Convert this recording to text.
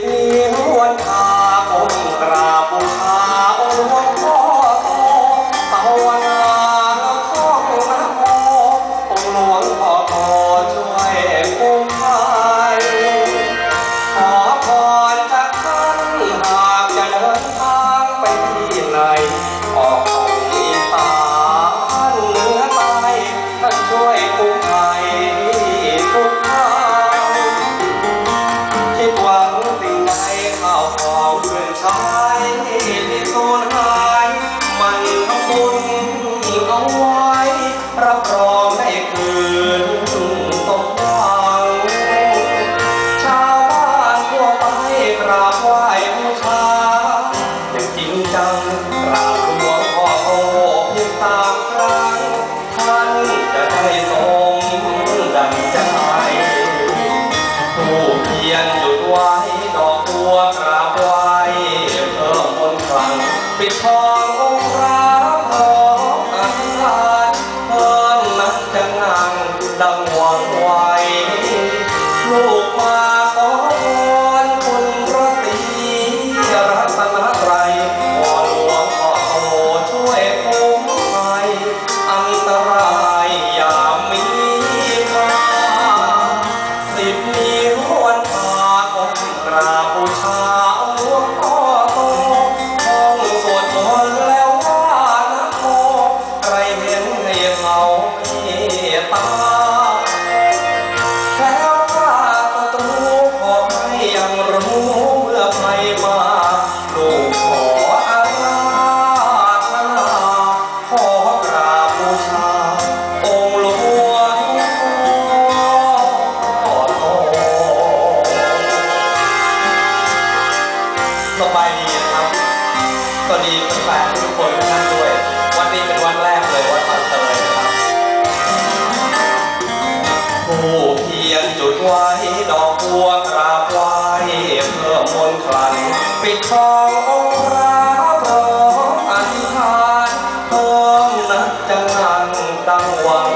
Senhor. ลั สวัสดีแฟนทุกคนทุกท่านด้วย วันนี้เป็นวันแรกเลยวันวันเตยนะครับผู้เพียรจุดไว้ดอกบัวกราบไหว้เพื่อมนต์คลันปิดทององค์พระพรอมอธิษฐานเพิ่มนักจังหังตั้งหวัง